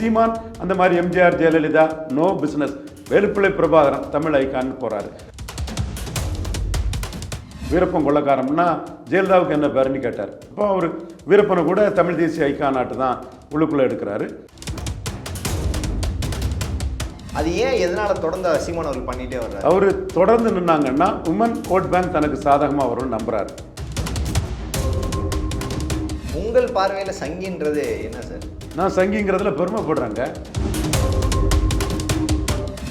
சீமான் அந்த மாதிரி MGR Jayalalithaa no business Velupillai Prabhakaran Tamil ஐக்கான்னு போறாரு. வீரப்பன் கொள்ளக்காரம்னா ஜெயலலிதாவுக்கு என்ன பேருன்னு கேட்டார். அப்போ அவர் வீரப்பனை கூட தமிழ் தேசிய ஐக்கான் நாட்டு தான் உள்ளுக்குள்ளே எடுக்கிறாரு. அது ஏன் எதனால தொடர்ந்து சீமான் அவர்கள் பண்ணிட்டே வர்றாரு? அவர் தொடர்ந்து நின்னாங்கன்னா உமன் ஓட் பேங்க் தனக்கு சாதகமாக வரும்னு நம்புறாரு. உங்கள் பார்வையில் சங்கின்றது என்ன சார்? நான் சங்கிங்கிறதுல பெருமைப்படுறேங்க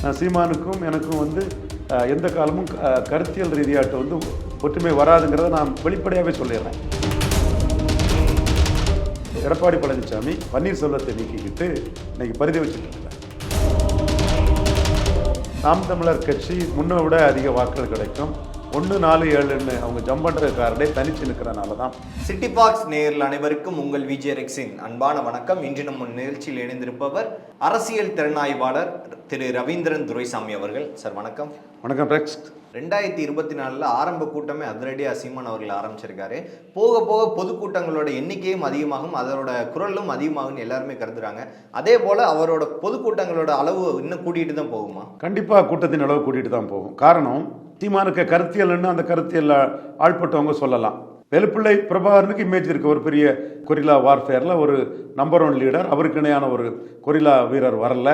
நான் சீமானுக்கும் எனக்கும் வந்து எந்த காலமும் கருத்தியல் ரீதியாட்டு வந்து ஒற்றுமை வராதுங்கிறத நான் வெளிப்படையாகவே சொல்லிடுறேன். எடப்பாடி பழனிசாமி பன்னீர்செல்வத்தை நீக்கிக்கிட்டு இன்னைக்கு பரிதி வச்சுட்டு நாம் தமிழர் கட்சி முன்னை விட அதிக வாக்குகள் கிடைக்கும். ஒன்று நாலு ஏழுன்னு அவங்க ஜம்ப் பண்ணுற காரடே தனிச்சு நிற்கிறனால தான். சிட்டி பாக்ஸ் நேயர்கள் அனைவருக்கும் உங்கள் விஜய் ரெக்ஸின். அன்பான வணக்கம். இன்று நம்ம நிகழ்ச்சியில் இணைந்திருப்பவர் அரசியல் திறனாய்வாளர் திரு ரவீந்திரன் துரைசாமி அவர்கள். சார் வணக்கம். வணக்கம் ரெக்ஸ் ரெண்டாயிரத்தி இருபத்தி நாலில் ஆரம்ப கூட்டமே அதிரடியாக சீமான் அவர்கள் ஆரம்பிச்சிருக்காரு. போக போக பொதுக்கூட்டங்களோட எண்ணிக்கையும் அதிகமாகும் அதோட குரலும் அதிகமாகும்னு எல்லாருமே கருதுறாங்க. அதே போல அவரோட பொதுக்கூட்டங்களோட அளவு இன்னும் கூட்டிகிட்டு தான் போகுமா? கண்டிப்பாக கூட்டத்தின் அளவு கூட்டிகிட்டு தான் போகும். காரணம் தீமானுக்கு கருத்தியல்னு அந்த கருத்தியல் ஆள்பட்டவங்க சொல்லலாம். வெளுப்பிள்ளை பிரபாகரனுக்கு இமேஜ் இருக்கு. ஒரு பெரிய கொரில்லா வார்ஃபேரில் ஒரு நம்பர் ஒன் லீடர் அவருக்கு இணையான ஒரு கொரில்லா வீரர் வரல.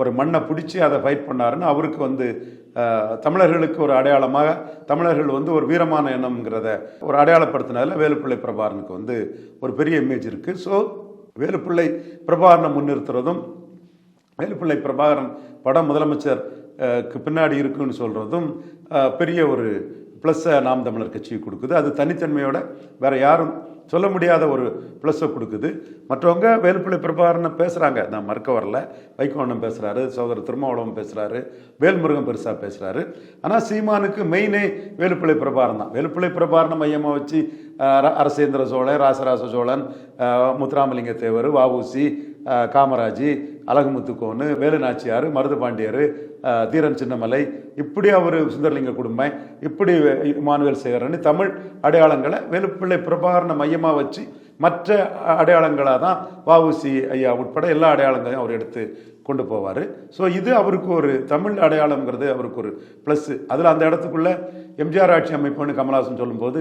ஒரு மண்ணை பிடிச்சி அதை ஃபைட் பண்ணாருன்னு அவருக்கு வந்து தமிழர்களுக்கு ஒரு அடையாளமாக தமிழர்கள் வந்து ஒரு வீரமான எண்ணம்ங்கிறத ஒரு அடையாளப்படுத்தினதில் வேலுப்பிள்ளை பிரபாகரனுக்கு வந்து ஒரு பெரிய இமேஜ் இருக்குது ஸோ வேலுப்பிள்ளை பிரபாகரனை முன்னிறுத்துறதும் வேலுப்பிள்ளை பிரபாகரன் படம் முதலமைச்சர் பின்னாடி இருக்குன்னு சொல்கிறதும் பெரிய ஒரு ப்ளஸ்ஸை நாம் தமிழர் கட்சிக்கு கொடுக்குது. அது தனித்தன்மையோட வேறு யாரும் சொல்ல முடியாத ஒரு ப்ளஸ்ஸை கொடுக்குது. மற்றவங்க வேல்புள்ளி பிரபாகரனை பேசுகிறாங்க நான் மறுக்க வரல. வைகோண்ணம் பேசுகிறாரு சோதரர் திருமாவளவன் பேசுகிறாரு வேல்முருகன் பெருசாக பேசுகிறாரு ஆனால் சீமானுக்கு மெயினே வேலுப்பிள்ளை பிரபாகரன் தான். வேலுப்பிள்ளை பிரபாகரனை மையமாக வச்சு அரசேந்திர சோழன் ராசராச சோழன் முத்துராமலிங்க தேவர் வஉசி காமராஜ் அழகுமுத்துக்கோன்னு வேலுநாச்சியார் மருது பாண்டியர் தீரன் சின்னமலை இப்படி அவர் சுந்தரலிங்க குடும்பம் இப்படி இமானுவேல் சேகரன் தமிழ் அடையாளங்களை வேலுப்பிள்ளை பிரபாகரனை மையமாக வச்சு மற்ற அடையாளங்களாக தான் வஉசி ஐயா உட்பட எல்லா அடையாளங்களையும் அவர் எடுத்து கொண்டு போவார். ஸோ இது அவருக்கு ஒரு தமிழ் அடையாளம்ங்கிறது அவருக்கு ஒரு ப்ளஸ்ஸு அதில் அந்த இடத்துக்குள்ளே எம்ஜிஆர் ஆட்சி அமைப்புன்னு கமலஹாசன் சொல்லும்போது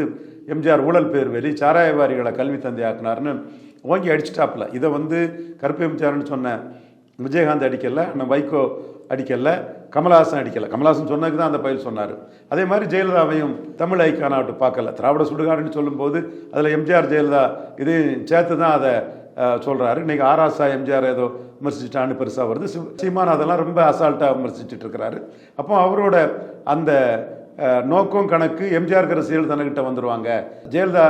எம்ஜிஆர் ஊழல் பேர் வெளி சாராயவாரிகளை கல்வி தந்தை ஆக்குனாருன்னு ஓங்கி அடிச்சிட்டாப்புல. இதை வந்து கருப்பு சொன்ன விஜயகாந்த் அடிக்கல நம்ம வைகோ அடிக்கலை கமலஹாசன் அடிக்கலை. கமலஹாசன் சொன்னதுக்கு தான் அந்த பயில் சொன்னார். அதே மாதிரி ஜெயலலிதாவையும் தமிழ் ஐக்கானாட்டு பார்க்கல. திராவிட சுடுகாடுன்னு சொல்லும்போது அதில் எம்ஜிஆர் ஜெயலலிதா இதையும் சேர்த்து தான் அதை சொல்கிறாரு இன்றைக்கி ஆராசா எம்ஜிஆர் ஏதோ விமர்சிச்சிட்டான்னு பெருசாக வருது. சீமான் அதெல்லாம் ரொம்ப அசால்ட்டாக விமர்சிச்சுட்டு இருக்கிறாரு அப்போ அவரோட அந்த நோக்கம் கணக்கு எம்ஜிஆர் ரசிகர்கள் தன்கிட்ட வந்துடுவாங்க ஜெயலலிதா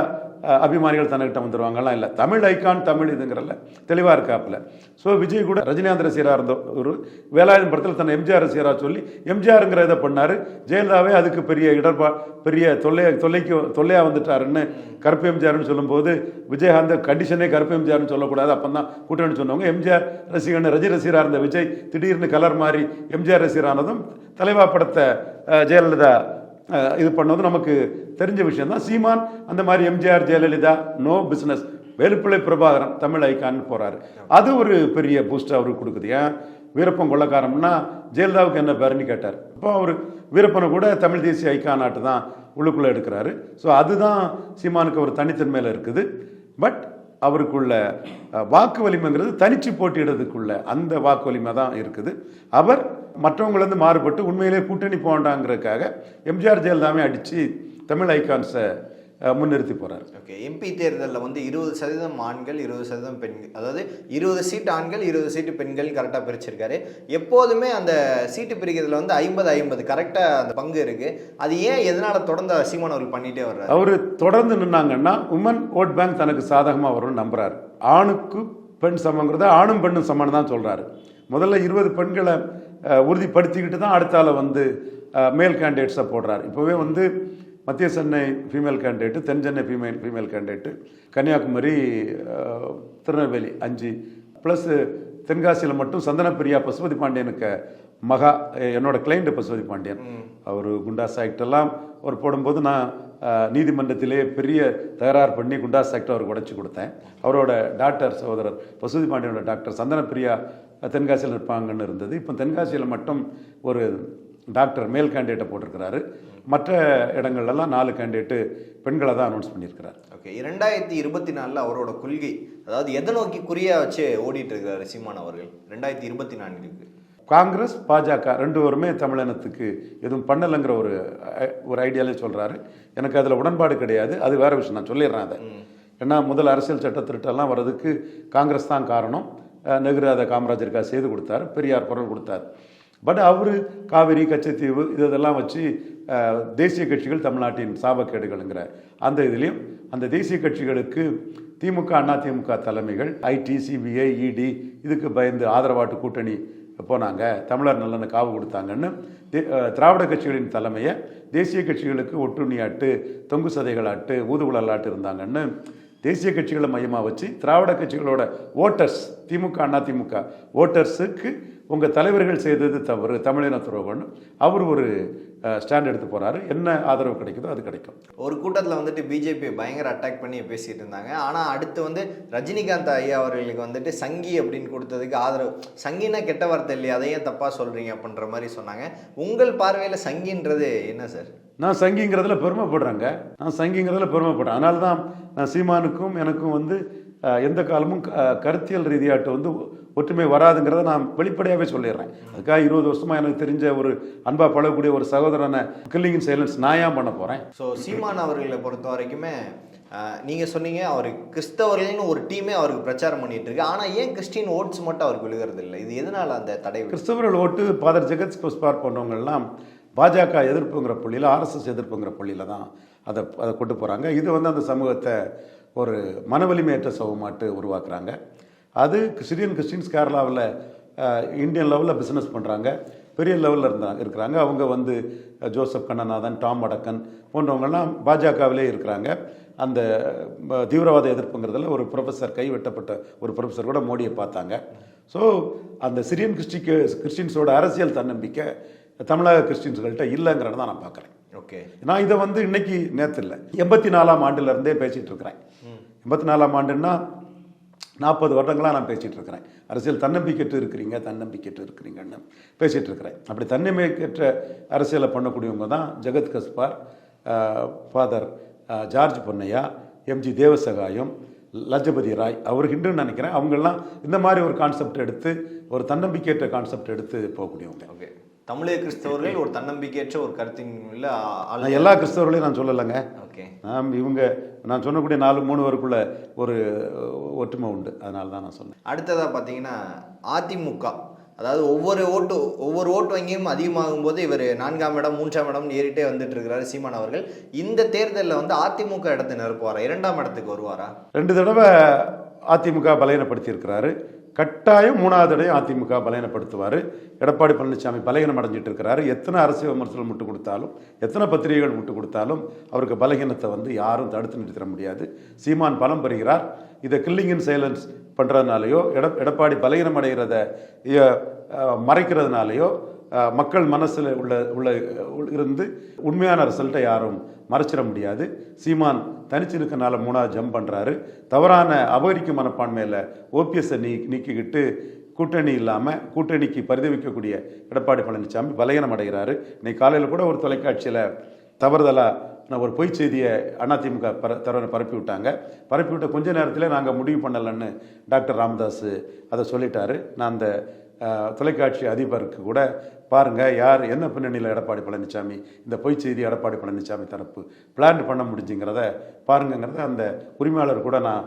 அபிமானிகள் தன்கிட்ட வந்துடுவாங்கலாம் இல்லை. தமிழ் ஐக்கான் தமிழ் இதுங்கிறல்ல. தெளிவாக இருக்காப்புல. ஸோ விஜய் கூட ரஜினிகாந்த் ரசிகராக இருந்த ஒரு வேலாயுதம் படத்தில் தன்னை எம்ஜிஆர் ரசிகராக சொல்லி எம்ஜிஆருங்கிற இதை பண்ணார். ஜெயலலிதாவே அதுக்கு பெரிய இடர்பா பெரிய தொல்லை தொல்லைக்கு தொல்லையாக வந்துட்டாருன்னு கருப்பு எம்ஜிஆர்னு சொல்லும்போது விஜயகாந்த் கண்டிஷனே கருப்பு எம்ஜிஆர்னு சொல்லக்கூடாது. அப்போ தான் கூட்டணி சொன்னவங்க எம்ஜிஆர் ரசிகன் ரஜி ரசிகராக இருந்த விஜய் திடீர்னு கலர் மாறி எம்ஜிஆர் ரசிகரானதும் தலைவா படத்தை ஜெயலலிதா இது பண்ணது நமக்கு தெரிஞ்ச விஷயம் தான் சீமான் அந்த மாதிரி எம்ஜிஆர் ஜெயலலிதா நோ பிஸ்னஸ் வேலுப்பிள்ளை பிரபாகரன் தமிழ் ஐக்கான்னு போகிறாரு அது ஒரு பெரிய பூஸ்ட் அவருக்கு கொடுக்குது. ஏன்? வீரப்பன் கொள்ளக்காரம்னா ஜெயலலிதாவுக்கு என்ன பேருன்னு கேட்டார். அப்போ அவர் வீரப்பனை கூட தமிழ் தேசிய ஐக்கான் நாட்டு தான் உள்ளுக்குள்ளே எடுக்கிறாரு. ஸோ அதுதான் சீமானுக்கு ஒரு தனித்தன்மையில் இருக்குது. பட் அவருக்குள்ள வாக்கு வலிமைங்கிறது தனிச்சு போட்டியிடுறதுக்குள்ள அந்த வாக்கு வலிமை தான் இருக்குது. அவர் மற்றவங்களிருந்து மாறுபட்டு உண்மையிலே கூட்டணி போண்டாங்கிறதுக்காக எம்ஜிஆர் ஜெயலலிதாவே அடித்து தமிழ் ஐகான்ஸை முன்னிறுத்தி போகிறார் ஓகே எம்பி தேர்தலில் வந்து இருபது சதவீதம் ஆண்கள் இருபது சதவீதம் பெண்கள் அதாவது இருபது சீட்டு ஆண்கள் இருபது சீட்டு பெண்கள் கரெக்டாக பிரிச்சிருக்காரு. எப்போதுமே அந்த சீட்டு பிரிக்கிறதுல வந்து ஐம்பது ஐம்பது கரெக்டாக அந்த பங்கு இருக்கு. அது ஏன் எதனால தொடர்ந்து சீமான் அவர்கள் பண்ணிட்டே வர்றாரு? அவர் தொடர்ந்து நின்னாங்கன்னா உமன் ஓட் பேங்க் தனக்கு சாதகமாக வரும்னு நம்புறாரு. ஆணுக்கு பெண் சமங்கிறத ஆணும் பெண்ணும் சமம் தான் சொல்றாரு. முதல்ல இருபது பெண்களை உறுதிப்படுத்திக்கிட்டு தான் அடுத்தால வந்து மேல் கேண்டிடேட்ஸை போடுறாரு. இப்போவே வந்து மத்திய சென்னை ஃபீமேல் கேண்டிடேட்டு தென் Chennai female female candidate Kanyakumari Tirunelveli அஞ்சு. ப்ளஸ் தென்காசியில் மட்டும் சந்தனப்பிரியா பசுபதி பாண்டியனுக்கு மகா என்னோட கிளைண்ட் பசுபதி பாண்டியன். அவர் குண்டாஸ் ஆக்ட் எல்லாம் அவர் போடும்போது நான் நீதிமன்றத்திலே பெரிய தகராறு பண்ணி குண்டாஸ் ஆக்ட் அவருக்கு உடைச்சு கொடுத்தேன். அவரோட டாக்டர் சகோதரர் பசுதி பாண்டியனோட டாக்டர் சந்தனப்பிரியா தென்காசியில் இருப்பாங்கன்னு இருந்தது. இப்போ தென்காசியில் மட்டும் ஒரு டாக்டர் மேல் கேண்டிடேட்டை போட்டிருக்கிறாரு. மற்ற இடங்கள்லாம் நாலு கேண்டிடேட்டு பெண்களை தான் அனௌன்ஸ் பண்ணியிருக்கிறார். ஓகே இரண்டாயிரத்தி இருபத்தி நாலில் அவரோட கொள்கை அதாவது எதை நோக்கி குறியா வச்சு ஓடிட்டு இருக்காரு சீமான் அவர்கள்? ரெண்டாயிரத்தி இருபத்தி நான்குக்கு காங்கிரஸ் பாஜக ரெண்டு பேருமே தமிழினத்துக்கு எதுவும் பண்ணலைங்கிற ஒரு ஒரு ஐடியாலே சொல்கிறாரு எனக்கு அதில் உடன்பாடு கிடையாது. அது வேற விஷயம். நான் சொல்லிடுறேன் அதை. ஏன்னா முதல் அரசியல் சட்ட திருட்டெல்லாம் வர்றதுக்கு காங்கிரஸ் தான் காரணம். நெஹ்ரு அதை காமராஜருக்காக செய்து கொடுத்தார் பெரியார் குரல் கொடுத்தார். பட் அவர் காவிரி கச்சத்தீவு இது இதெல்லாம் வச்சு தேசிய கட்சிகள் தமிழ்நாட்டின் சாபக்கேடுகள்ங்கிற அந்த இதுலேயும் அந்த தேசிய கட்சிகளுக்கு திமுக அண்ணா திமுக தலைமைகள் ஐடி சிபிஐ இடி இதுக்கு பயந்து ஆதரவாட்டு கூட்டணி போனாங்க. தமிழர் நலனை காவு கொடுத்தாங்கன்னு தே- திராவிட கட்சிகளின் தலைமையை தேசிய கட்சிகளுக்கு ஒட்டுண்ணியாட்டு தொங்கு சதைகளாட்டு ஊதுகுழலாட்டு இருந்தாங்கன்னு தேசிய கட்சிகளை மையமாக வச்சு திராவிட கட்சிகளோட ஓட்டர்ஸ் திமுக அண்ணா திமுக ஓட்டர்ஸுக்கு உங்கள் தலைவர்கள் செய்தது தவறு. தமிழின துரோகம்னு அவர் ஒரு ஸ்டாண்ட் எடுத்து போகிறாரு என்ன ஆதரவு கிடைக்குதோ அது கிடைக்கும். ஒரு கூட்டத்தில் வந்துட்டு பிஜேபி பயங்கர அட்டாக் பண்ணி பேசிட்டு இருந்தாங்க. ஆனால் அடுத்து வந்து ரஜினிகாந்த் ஐயா அவர்களுக்கு வந்துட்டு சங்கி அப்படின்னு கொடுத்ததுக்கு ஆதரவு. சங்கினா கெட்ட வார்த்தை இல்லையா? அதையும் தப்பாக சொல்கிறீங்க அப்படின்ற மாதிரி சொன்னாங்க. உங்கள் பார்வையில் சங்கின்றது என்ன சார் நான் சங்கிங்கிறதுல பெருமைப்படுறேங்க. நான் சங்கிங்கிறதுல பெருமைப்படுறேன். அதனால தான் நான் சீமானுக்கும் எனக்கும் வந்து எந்த காலமும் கருத்தியல் ரீதியாட்டு வந்து ஒற்றுமை வராதுங்கிறத நான் வெளிப்படையாகவே சொல்லிடுறேன். அதுக்காக இருபது வருஷமா எனக்கு தெரிஞ்ச ஒரு அன்பா பழகக்கூடிய ஒரு சகோதரனை கில்லிங் சைலன்ஸ் நான் ஏன் பண்ண போகிறேன் ஸோ சீமான் அவர்களை பொறுத்த வரைக்குமே ஆஹ், நீங்க சொன்னீங்க அவர் கிறிஸ்தவர்கள்னு ஒரு டீமே அவருக்கு பிரச்சாரம் பண்ணிட்டு இருக்கு. ஆனா ஏன் கிறிஸ்டின் ஓட்ஸ் மட்டும் அவருக்கு விழுகிறது இல்லை இது எதனால அந்த தடை கிறிஸ்தவர்கள் ஓட்டு ஃபாதர் ஜெகத் புஷ்பார் போன்றவங்கெல்லாம் பாஜக எதிர்ப்புங்கிற புள்ளியில் ஆர்எஸ்எஸ் எதிர்ப்புங்கிற புள்ளியில் தான் அதை அதை கொண்டு போகிறாங்க இது வந்து அந்த சமூகத்தை ஒரு மனவலிமையற்ற சமூகமாட்டு உருவாக்குறாங்க. அது சிரியன் கிறிஸ்டின்ஸ் கேரளாவில் இந்தியன் லெவலில் பிஸ்னஸ் பண்ணுறாங்க பெரிய லெவலில் இருந்தாங்க இருக்கிறாங்க. அவங்க வந்து ஜோசப் கண்ணநாதன் டாம் அடக்கன் போன்றவங்கெல்லாம் பாஜகவிலே இருக்கிறாங்க. அந்த தீவிரவாத எதிர்ப்புங்கிறதுல ஒரு ப்ரொஃபஸர் கைவெட்டப்பட்ட ஒரு ப்ரொஃபஸர் கூட மோடியை பார்த்தாங்க. ஸோ அந்த சிரியன் கிறிஸ்டிக்கு கிறிஸ்டின்ஸோட அரசியல் தன்னம்பிக்கை தமிழக கிறிஸ்டின்ஸ்கள்கிட்ட இல்லைங்கிறத தான் நான் பார்க்குறேன். ஓகே. நான் இதை வந்து இன்னைக்கு நேற்று இல்லை எண்பத்தி நாலாம் ஆண்டுல இருந்தே பேசிட்டு இருக்கிறேன். எண்பத்தி நாலாம் ஆண்டுன்னா நாற்பது வருடங்களா நான் பேசிட்டு இருக்கிறேன். அரசியல் தன்னம்பிக்கைட்டு இருக்கிறீங்க தன்னம்பிக்கைட்டு இருக்கிறீங்கன்னு பேசிட்டு இருக்கிறேன். அப்படி தன்னம்பிக்கையற்ற அரசியலை பண்ணக்கூடியவங்க தான் Jegath Gaspar father George Ponnaiah MG Devasahayam Lajapathi Rai அவர் ஹிண்டுன்னு நினைக்கிறேன். அவங்கெல்லாம் இந்த மாதிரி ஒரு கான்செப்ட் எடுத்து ஒரு தன்னம்பிக்கையற்ற கான்செப்ட் எடுத்து போகக்கூடியவங்க. ஓகே. தமிழக கிறிஸ்தவர்கள் ஒரு தன்னம்பிக்கையற்ற ஒரு கருத்தின் நான் எல்லா கிறிஸ்தவர்களையும் நான் சொல்லலைங்க. ஓகே. நாம் இவங்க நான் சொன்னக்கூடிய நாலு மூணு பேருக்குள்ள ஒரு ஒற்றுமை உண்டு. அதனால தான் நான் சொன்னேன். அடுத்ததாக பார்த்தீங்கன்னா அதிமுக. அதாவது ஒவ்வொரு ஓட்டு ஒவ்வொரு ஓட்டு வங்கியும் அதிகமாகும் போது இவர் நான்காம் இடம் மூன்றாம் இடம் ஏறிட்டே வந்துட்டு இருக்கிறாரு சீமான் அவர்கள். இந்த தேர்தலில் வந்து அதிமுக இடத்தை நிரப்புவாரா? இரண்டாம் இடத்துக்கு வருவாரா? ரெண்டு தடவை அதிமுக பலகீனப்படுத்தி இருக்கிறாரு கட்டாயம் மூணாவது தடவை அதிமுக பலகீனப்படுத்துவார். எடப்பாடி பழனிசாமி பலகீனம் அடைஞ்சிட்டு இருக்கிறாரு. எத்தனை அரசியல் விமர்சனம் முட்டு கொடுத்தாலும் எத்தனை பத்திரிகைகள் முட்டு கொடுத்தாலும் அவருக்கு பலகீனத்தை வந்து யாரும் தடுத்து நிறுத்திட முடியாது. சீமான் பலம் பெறுகிறார். இதை கில்லிங் இன் சைலன்ஸ் பண்ணுறதுனாலையோ எட எடப்பாடி பலகீனம் அடைகிறத மறைக்கிறதுனாலையோ மக்கள் மனசில் உள்ள உள்ள இருந்து உண்மையான ரிசல்ட்டை யாரும் மறைச்சிட முடியாது. சீமான் தனிச்சு இருக்கனால மூணாவது ஜம்ப் பண்ணுறாரு தவறான அபகரிக்கும் மனப்பான்மையில் ஓபிஎஸ்ஸை நீ நீக்கிக்கிட்டு கூட்டணி இல்லாமல் கூட்டணிக்கு பரிதவிக்கக்கூடிய எடப்பாடி பழனிசாமி பலகீனம் அடைகிறாரு. இன்னைக்கு காலையில் கூட ஒரு தொலைக்காட்சியில் தவறுதலாக நான் ஒரு பொய் செய்தியை அதிமுக பர தரவனை பரப்பி விட்டாங்க பரப்பி விட்ட கொஞ்ச நேரத்தில் நாங்கள் முடிவு பண்ணலைன்னு டாக்டர் ராமதாஸ் அதை சொல்லிட்டாரு. நான் அந்த தொலைக்காட்சி அதிபருக்கு கூட பாருங்கள் யார் என்ன பின்னணியில் எடப்பாடி பழனிசாமி இந்த பொய் செய்தி எடப்பாடி பழனிசாமி தரப்பு பிளான் பண்ண முடிஞ்சுங்கிறத பாருங்கங்கிறத அந்த உரிமையாளர் கூட நான்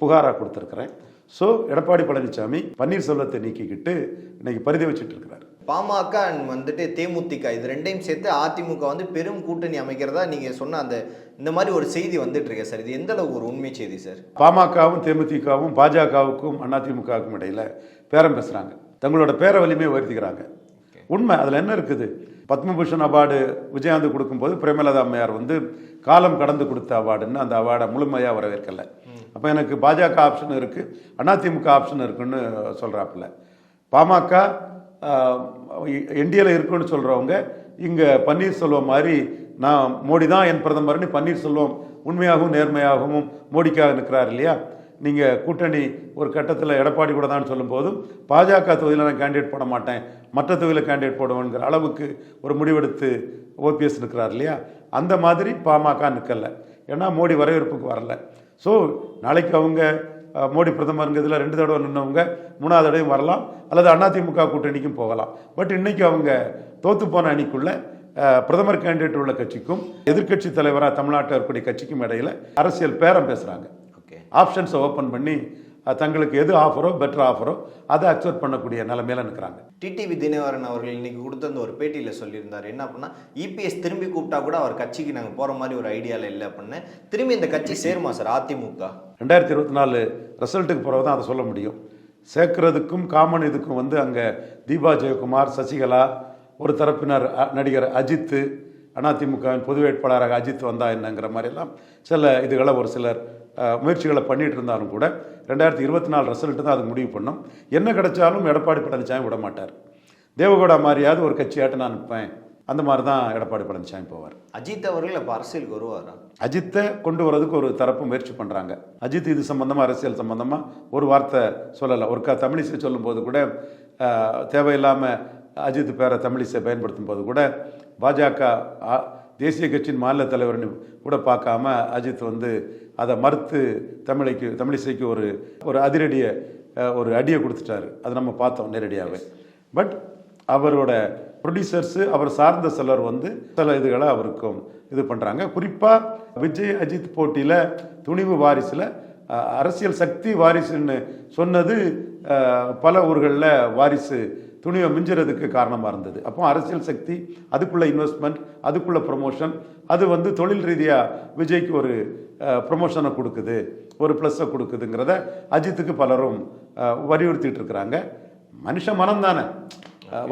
புகாராக கொடுத்துருக்குறேன். ஸோ எடப்பாடி பழனிசாமி பன்னீர்செல்வத்தை நீக்கிக்கிட்டு இன்றைக்கி பரிதி வச்சுட்டு இருக்கிறார். பாமக and வந்துட்டு தேமுதிக இது ரெண்டையும் சேர்த்து அதிமுக வந்து பெரும் கூட்டணி அமைக்கிறதா நீங்க சொன்ன அந்த இந்த மாதிரி ஒரு செய்தி வந்துட்டு இருக்கு சார். இது எந்த அளவுக்கு ஒரு உண்மை செய்தி சார்? பாமகவும் தேமுதிகவும் பாஜகவுக்கும் அதிமுகவுக்கும் இடையில பேரம் பேசுறாங்க. தங்களோட பேர வலிமையை உயர்த்திக்கிறாங்க. உண்மை அதில் என்ன இருக்குது? பத்மபூஷன் அவார்டு விஜயகாந்த் கொடுக்கும்போது பிரேமலதா அம்மையார் வந்து காலம் கடந்து கொடுத்த அவார்டுன்னு அந்த அவார்டை முழுமையாக வரவேற்கல. அப்போ எனக்கு பாஜக ஆப்ஷன் இருக்குது அதிமுக ஆப்ஷன் இருக்குன்னு சொல்கிறாப்புல பாமக இந்தியாவில் இருக்குன்னு சொல்கிறவங்க இங்கே பன்னீர்செல்வம் மாதிரி நான் மோடி தான் என் பிரதமர்னு பன்னீர்செல்வம் உண்மையாகவும் நேர்மையாகவும் மோடிக்காக நிற்கிறார் இல்லையா? நீங்கள் கூட்டணி ஒரு கட்டத்தில் எடப்பாடி கூட தான் சொல்லும்போதும் பாஜக தொகுதியில் நான் கேண்டிடேட் போட மாட்டேன் மற்ற தொகுதியில் கேண்டிடேட் போடுவேங்கிற அளவுக்கு ஒரு முடிவெடுத்து ஓபிஎஸ் நிற்கிறார் இல்லையா? அந்த மாதிரி பாமக நிற்கலை ஏன்னா மோடி வரவேற்புக்கு வரல. ஸோ நாளைக்கு அவங்க மோடி பிரதமருங்கிறதுல ரெண்டு தடவை நின்னவங்க மூணாவது தடவையும் வரலாம். அல்லது அதிமுக கூட்டணிக்கும் போகலாம். பட் இன்னைக்கு அவங்க தோத்து போன அணிக்குள்ள பிரதமர் கேண்டிடேட் உள்ள கட்சிக்கும் எதிர்க்கட்சி தலைவராக தமிழ்நாட்டில் இருக்கக்கூடிய கட்சிக்கும் இடையில அரசியல் பேரம் பேசுகிறாங்க ஓகே ஆப்ஷன்ஸை ஓப்பன் பண்ணி தங்களுக்கு எது ஆஃபரோ பெட்டர் ஆஃபரோ அதை அக்செப்ட் பண்ணக்கூடிய நிலைமையில நிற்கிறாங்க டிடிவி தினகரன் அவர்கள் இன்னைக்கு கொடுத்த அந்த ஒரு பேட்டியில் சொல்லியிருந்தார். என்ன அப்படின்னா இபிஎஸ் திரும்பி கூப்பிட்டா கூட அவர் கட்சிக்கு நாங்கள் போகிற மாதிரி ஒரு ஐடியாவில் இல்லை அப்படின்னு. திரும்பி இந்த கட்சி சேருமா சார் அதிமுக? ரெண்டாயிரத்தி இருபத்தி நாலு ரிசல்ட்டுக்கு பிறகு தான் அதை சொல்ல முடியும். சேர்க்கறதுக்கும் காமன் இதுக்கும் வந்து அங்கே தீபா ஜெயக்குமார் சசிகலா ஒரு தரப்பினர் அ- நடிகர் அஜித்து அதிமுகவின் பொது வேட்பாளராக அஜித் வந்தா என்னங்கிற மாதிரிலாம் சில இதுகளை ஒரு சிலர் முயற்சிகளை பண்ணிட்டு இருந்தாலும் கூட ரெண்டாயிரத்தி இருபத்தி நாலு ரிசல்ட்டு தான் அது முடிவு பண்ணோம். என்ன கிடைச்சாலும் எடப்பாடி பழனிசாமி விட மாட்டார். தேவகவுடா மாதிரியாவது ஒரு கட்சியாட்ட நான் நிற்பேன். அந்த மாதிரி தான் எடப்பாடி பழனிசாமி போவார். அஜித் அவர்கள் அப்போ அரசியலுக்கு வருவாரா? அஜித்தை கொண்டு வரதுக்கு ஒரு தரப்பு முயற்சி பண்ணுறாங்க அஜித் இது சம்பந்தமா அரசியல் சம்பந்தமா ஒரு வார்த்தை சொல்லலை. ஒரு க தமிழிசை சொல்லும்போது கூட ஆஹ், தேவையில்லாம அஜித் பேரை தமிழிசை பயன்படுத்தும் போது கூட பாஜக தேசிய கட்சியின் மாநில தலைவர்னு கூட பார்க்காம அஜித் வந்து அதை மறுத்து தமிழைக்கு தமிழிசைக்கு ஒரு ஒரு அதிரடியை ஒரு அடியை கொடுத்துட்டாரு. அதை நம்ம பார்த்தோம் நேரடியாகவே. பட் அவரோட ப்ரொடியூசர்ஸு அவர் சார்ந்த சிலர் வந்து சில இதுகளை அவருக்கும் இது பண்ணுறாங்க குறிப்பாக விஜய் அஜித் போட்டியில் துணிவு வாரிசில் அரசியல் சக்தி வாரிசுன்னு சொன்னது பல ஊர்களில் வாரிசு துணிவை மிஞ்சுறதுக்கு காரணமாக இருந்தது. அப்போ அரசியல் சக்தி அதுக்குள்ள இன்வெஸ்ட்மெண்ட் அதுக்குள்ள ப்ரொமோஷன் அது வந்து தொழில் ரீதியாக விஜய்க்கு ஒரு ப்ரொமோஷனை கொடுக்குது ஒரு ப்ளஸ்ஸை கொடுக்குதுங்கிறத அஜித்துக்கு பலரும் வலியுறுத்திட்டு இருக்கிறாங்க. மனுஷன் மனம் தானே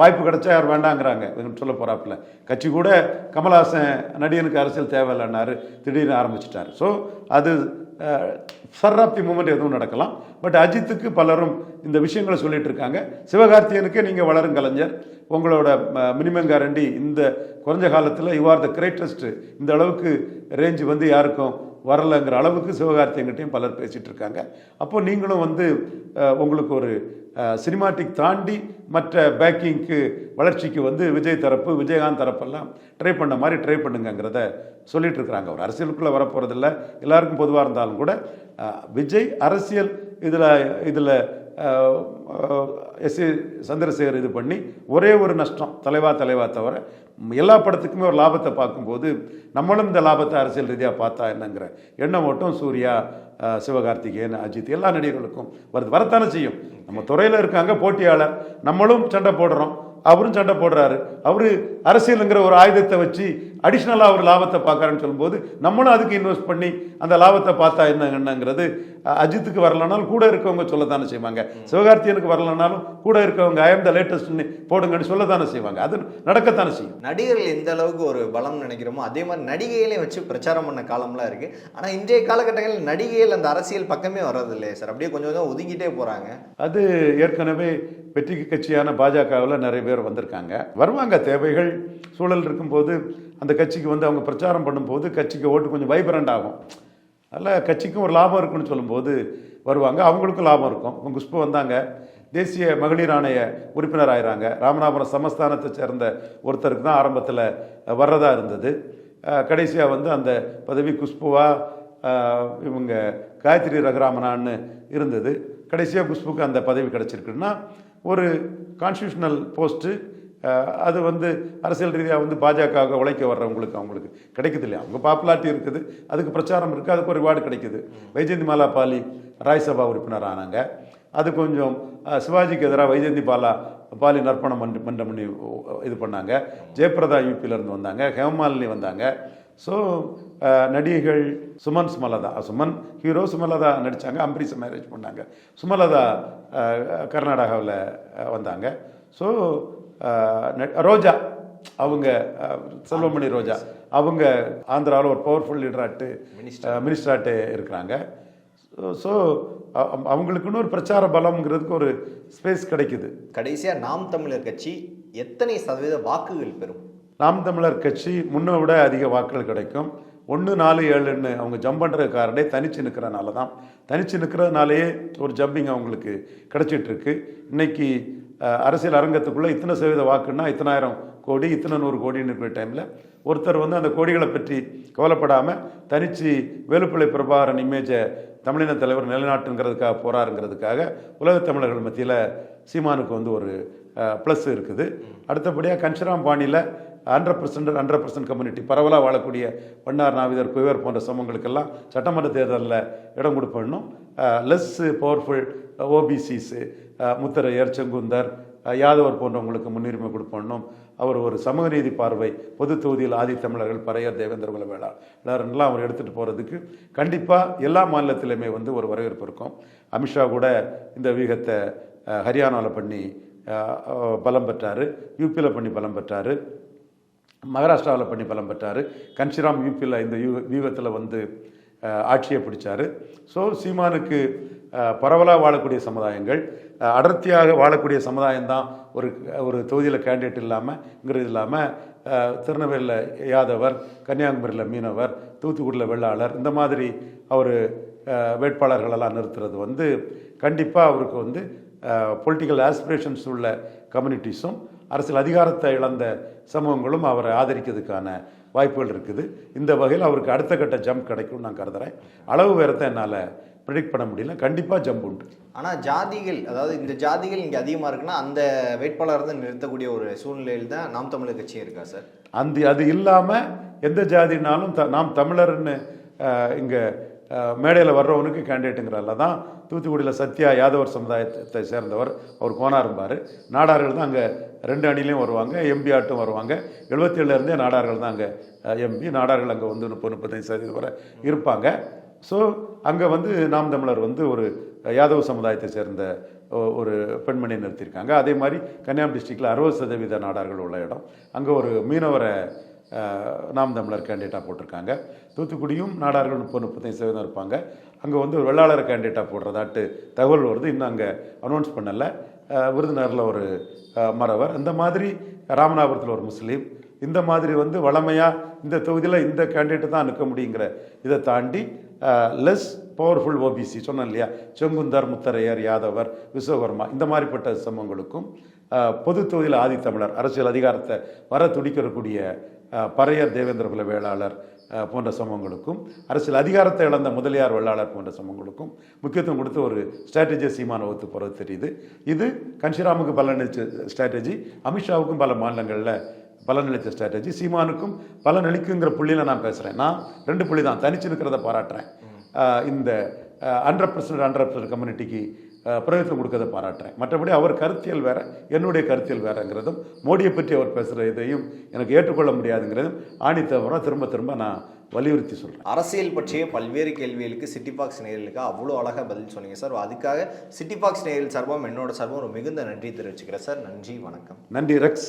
வாய்ப்பு கிடைச்சா யார் வேண்டாங்கிறாங்க. சொல்ல போகிறாப்புல கட்சி கூட கமல்ஹாசன் நடிகனுக்கு அரசியல் தேவையில்லைன்னாரு திடீர்னு ஆரம்பிச்சிட்டார். ஸோ அது சர்ராப்தி மூமெண்ட் எதுவும் நடக்கலாம். பட் அஜித்துக்கு பலரும் இந்த விஷயங்களை சொல்லிட்டு இருக்காங்க. சிவகார்த்தியனுக்கே நீங்கள் வளரும் கலைஞர். உங்களோட மினிமம் கேரண்டி இந்த குறைஞ்ச காலத்தில் யூ ஆர் த கிரேட்டஸ்ட் இந்த அளவுக்கு ரேஞ்ச் வந்து யாருக்கும் வரலைங்கிற அளவுக்கு சிவகார்த்தியங்கிட்டையும் பலர் பேசிகிட்டு இருக்காங்க. அப்போது நீங்களும் வந்து உங்களுக்கு ஒரு சினிமாட்டிக் தாண்டி மற்ற பேக்கிங்க்கு வளர்ச்சிக்கு வந்து விஜய் தரப்பு விஜயகாந்த் தரப்பெல்லாம் ட்ரை பண்ண மாதிரி ட்ரை பண்ணுங்கிறத சொல்லிட்டு இருக்கிறாங்க. ஒரு அரசியலுக்குள்ளே வரப்போகிறதில்ல எல்லாருக்கும் பொதுவாக இருந்தாலும் கூட விஜய் அரசியல் இதில் இதில் எஸ் ஏ சந்திரசேகர் இது பண்ணி ஒரே ஒரு நஷ்டம் தலைவா தலைவா தவிர எல்லா படத்துக்குமே ஒரு லாபத்தை பார்க்கும்போது நம்மளும் இந்த லாபத்தை அரசியல் ரீதியாக பார்த்தா என்னங்கிற எண்ணம் மட்டும் சூர்யா சிவகார்த்திகேயன் அஜித் எல்லா நடிகர்களுக்கும் வருது. வரத்தானே செய்யும். நம்ம துறையில் இருக்காங்க போட்டியாளர். நம்மளும் சண்டை போடுறோம். அவரும் சண்டை போடுறாரு. அவரு அரசியலுங்கிற ஒரு ஆயுதத்தை வச்சு அடிஷ்னலாக அவர் லாபத்தை பார்க்கறேன்னு சொல்லும்போது நம்மளும் அதுக்கு இன்வெஸ்ட் பண்ணி அந்த லாபத்தை பார்த்தா என்ன என்னங்கிறது அஜித்துக்கு வரலனாலும் கூட இருக்கவங்க சொல்லத்தானே செய்வாங்க. சிவகார்த்தியனுக்கு வரலனாலும் கூட இருக்கவங்க ஐ எம் த லேட்டஸ்ட்னு போடுங்கன்னு சொல்லத்தானே செய்வாங்க. அது நடக்கத்தானே செய்யும். நடிகர்கள் எந்த அளவுக்கு ஒரு பலம் நினைக்கிறோமோ அதே மாதிரி நடிகைகளையும் வச்சு பிரச்சாரம் பண்ண காலம்லாம் இருக்கு. ஆனா இன்றைய காலகட்டங்களில் நடிகைகள் அந்த அரசியல் பக்கமே வர்றது இல்லையே சார். அப்படியே கொஞ்சம் கொஞ்சம் ஒதுங்கிட்டே போறாங்க. அது ஏற்கனவே வெற்றிக்கு கட்சியான பாஜகவில் நிறைய பேர் வந்திருக்காங்க. வருவாங்க தேவைகள் சூழல் இருக்கும்போது அந்த கட்சிக்கு வந்து அவங்க பிரச்சாரம் பண்ணும்போது கட்சிக்கு ஓட்டு கொஞ்சம் வைப்ரண்ட் ஆகும். அதில் கட்சிக்கும் ஒரு லாபம் இருக்குன்னு சொல்லும்போது வருவாங்க. அவங்களுக்கும் லாபம் இருக்கும். இப்போ குஷ்பு வந்தாங்க. தேசிய மகளிர் ஆணைய உறுப்பினர் ஆயிறாங்க. ராமநாதபுரம் சமஸ்தானத்தை சேர்ந்த ஒருத்தருக்கு தான் ஆரம்பத்தில் வர்றதா இருந்தது. கடைசியாக வந்து அந்த பதவி குஷ்புவா இவங்க காயத்ரி ரகுராமனான்னு இருந்தது. கடைசியாக குஷ்புக்கு அந்த பதவி கிடச்சிருக்குன்னா ஒரு கான்ஸ்டியூஷனல் போஸ்ட்டு அது வந்து அரசியல் ரீதியாக வந்து பாஜக உழைக்க வர்றவங்களுக்கு அவங்களுக்கு கிடைக்குது இல்லையா? அவங்க பாப்புலாரிட்டி இருக்குது அதுக்கு பிரச்சாரம் இருக்குது அதுக்கு ஒரு ரிவார்டு கிடைக்குது. வைஜெயந்தி மாலா பாலி ராஜ்யசபா உறுப்பினர் ஆனாங்க. அது கொஞ்சம் சிவாஜிக்கு எதிராக வைஜெயந்தி பாலா பாலி நற்பணம் மன்ற மன்றம் பண்ணி இது பண்ணாங்க. ஜெயபிரதா யூபியிலேருந்து வந்தாங்க. ஹேமமாலினி வந்தாங்க. ஸோ நடிகைகள் சுமன் சுமலதா. சுமன் ஹீரோ சுமலதா நடித்தாங்க அம்பரீஷை மேரேஜ் பண்ணாங்க. சுமலதா கர்நாடகாவில் வந்தாங்க. ஸோ ரோஜா அவங்க செல்வமணி ரோஜா. அவங்க ஆந்திராவில் ஒரு பவர்ஃபுல் லீடராட்டு மினிஸ்டராட்டு இருக்கிறாங்க. ஸோ அவங்களுக்குன்னு ஒரு பிரச்சார பலம்ங்கிறதுக்கு ஒரு ஸ்பேஸ் கிடைக்குது. கடைசியா நாம் தமிழர் கட்சி எத்தனை சதவீத வாக்குகள் பெறும்? நாம் தமிழர் கட்சி முன்னை விட அதிக வாக்குகள் கிடைக்கும். ஒன்று நாலு ஏழுன்னு அவங்க ஜம்ப் பண்ணுற காரணே தனிச்சு நிற்கிறனால தான். தனிச்சு நிற்கிறதுனாலேயே ஒரு ஜம்பிங் அவங்களுக்கு கிடச்சிட்ருக்கு. இன்றைக்கி இன்னைக்கு அரசியல் அரங்கத்துக்குள்ளே இத்தனை சதவீத வாக்குன்னா இத்தனாயிரம் கோடி இத்தனை நூறு கோடின்னு இருக்கிற டைமில் ஒருத்தர் வந்து அந்த கோடிகளை பற்றி கவலைப்படாமல் தனிச்சு வேலுப்பிள்ளை பிரபாகரன் இமேஜை தமிழின தலைவர் நிலைநாட்டுங்கிறதுக்காக போராருங்கிறதுக்காக உலகத் தமிழர்கள் மத்தியில் சீமானுக்கு வந்து ஒரு ப்ளஸ் இருக்குது. அடுத்தபடியாக கன்ஷராம் பாணியில் hundred percent hundred percent community பரவலாக வாழக்கூடிய வண்ணார் நாவிதர் குயவர் போன்ற சமூகங்களுக்கெல்லாம் சட்டமன்ற தேர்தலில் இடம் கொடுப்பணும் less powerful OBCs Mutharaiyar Sengunthar Yadavar போன்றவங்களுக்கு முன்னுரிமை கொடுப்பணும் அவர் ஒரு சமூக நீதி பார்வை பொது தொகுதியில் ஆதி தமிழர்கள் பறையர் தேவேந்திர குல வேளாளர்லாம் அவர் எடுத்துகிட்டு போகிறதுக்கு கண்டிப்பாக எல்லா மாநிலத்திலையுமே வந்து ஒரு வரவேற்பு இருக்கும். அமித்ஷா கூட இந்த வீகத்தை ஹரியானாவில் பண்ணி பலம் பெற்றார். யூபியில் பண்ணி பலம் பெற்றார். மகாராஷ்டிராவில் பண்ணி பலம் பெற்றார். கன்ஷிராம் யூபியில் இந்த யூ வியூகத்தில் வந்து ஆட்சியை பிடிச்சார். ஸோ சீமானுக்கு பரவலாக வாழக்கூடிய சமுதாயங்கள் அடர்த்தியாக வாழக்கூடிய சமுதாயம் தான் ஒரு ஒரு தொகுதியில் கேண்டிடேட் இல்லாமல்ங்கிறது இல்லாமல் திருநெல்வேலியில் யாதவர் கன்னியாகுமரியில் மீனவர் தூத்துக்குடியில் வெள்ளாளர் இந்த மாதிரி அவர் வேட்பாளர்களெல்லாம் நிறுத்துறது வந்து கண்டிப்பாக அவருக்கு வந்து பொலிட்டிக்கல் ஆஸ்பிரேஷன்ஸ் உள்ள கம்யூனிட்டிஸும் அரசியல் அதிகாரத்தை இழந்த சமூகங்களும் அவரை ஆதரிக்கிறதுக்கான வாய்ப்புகள் இருக்குது. இந்த வகையில் அவருக்கு அடுத்த கட்ட ஜம்ப் கிடைக்கும்னு நான் கருதுறேன். அளவு வேறத்தை என்னால் ப்ரிடிக்ட் பண்ண முடியல. கண்டிப்பாக ஜம்ப் உண்டு. ஆனா ஜாதிகள் அதாவது இந்த ஜாதிகள் இங்க அதிகமா இருக்குன்னா அந்த வேட்பாளர் தான் நிறுத்தக்கூடிய ஒரு சூழ்நிலையில் தான் நாம் தமிழர் கட்சியும் இருக்கா சார்? அந்த அது இல்லாமல் எந்த ஜாதினாலும் த நாம் தமிழர்னு இங்கே மேடையில் வர்றவனுக்கு கேண்டிடேட்டுங்கிறல்ல தான் தூத்துக்குடியில் சத்யா யாதவர் சமுதாயத்தை சேர்ந்தவர் அவர் கோனாரும்பார் நாடார்கள் தான் அங்கே ரெண்டு அணிலையும் வருவாங்க எம்பி ஆட்டும் வருவாங்க. எழுபத்தேழுலேருந்தே நாடார்கள் தான் அங்கே எம்பி நாடார்கள் அங்கே வந்து முப்பது முப்பத்தஞ்சு சதவீதம் வரை இருப்பாங்க. ஸோ அங்கே வந்து நாம் தமிழர் வந்து ஒரு யாதவ சமுதாயத்தை சேர்ந்த ஒரு பெண்மணியை நிறுத்தியிருக்காங்க. அதே மாதிரி கன்னியாகுமரி டிஸ்ட்ரிக்டில் அறுபது சதவீத நாடார்கள் உள்ள இடம். அங்கே ஒரு மீனவரை நாம் தமிழர் கேண்டிடேட்டாக போட்டிருக்காங்க. தூத்துக்குடியும் நாடார்கள் முப்பது முப்பத்தஞ்சு சதவீதம் இருப்பாங்க. அங்கே வந்து ஒரு வெள்ளாளர் கேண்டிடேட்டாக போடுறதாட்டு தகவல் வருது. இன்னும் அங்கே அனௌன்ஸ் பண்ணலை. விருதுநகரில் ஒரு மறவர். இந்த மாதிரி ராமநாதபுரத்தில் ஒரு முஸ்லீம். இந்த மாதிரி வந்து வளமையாக இந்த தொகுதியில் இந்த கேண்டிடேட் தான் நிற்க முடியுங்கிற இதை தாண்டி லெஸ் பவர்ஃபுல் ஓபிசி சொன்னேன் இல்லையா? செங்குந்தர் முத்தரையர் யாதவர் விஸ்வகர்மா இந்த மாதிரிப்பட்ட சமூகங்களுக்கும் பொது தொகுதியில் ஆதித்தமிழர் அரசியல் அதிகாரத்தை வர துடிக்கக்கூடிய பறையர் தேவேந்திர குல வேளாளர் போன்ற சமூகங்களுக்கும் அரசியல் அதிகாரத்தை இழந்த முதலியார் வெள்ளாளர் போன்ற சமூகங்களுக்கும் முக்கியத்துவம் கொடுத்து ஒரு ஸ்ட்ராட்டஜியை சீமான வகுத்து போகிறது தெரியுது. இது கன்ஷிராமுக்கு பலனளிச்ச ஸ்ட்ராட்டஜி அமித்ஷாவுக்கும் பல மாநிலங்களில் பலனளித்த ஸ்ட்ராட்டஜி சீமானுக்கும் பலனளிக்குங்கிற புள்ளியில் நான் பேசுகிறேன் நான் ரெண்டு புள்ளி தான் தனிச்சு நிற்கிறத பாராட்டுறேன். இந்த ஹண்ட்ரட் பர்சன்ட் ஹண்ட்ரட் பர்சன்ட் கம்யூனிட்டிக்கு பிரயோஜனம் கொடுக்கறத பாராட்டுறேன். மற்றபடி அவர் கருத்தியல் வேற என்னுடைய கருத்தியல் வேறங்கிறதும் மோடியை பற்றி அவர் பேசுகிற இதையும் எனக்கு ஏற்றுக்கொள்ள முடியாதுங்கிறதும் ஆணித்தவராக திரும்ப திரும்ப நான் வலியுறுத்தி சொல்கிறேன் அரசியல் பற்றிய பல்வேறு கேள்விகளுக்கு சிட்டி பாக்ஸ் நேயர்களுக்கு அவ்வளோ அழகாக பதில் சொன்னீங்க சார். அதுக்காக சிட்டி பாக்ஸ் நேயர்கள் சார்பாக என்னோட சார்பாக ஒரு மிகுந்த நன்றி தெரிவிச்சுக்கிறேன் சார். நன்றி வணக்கம். நன்றி ரெக்ஸ்.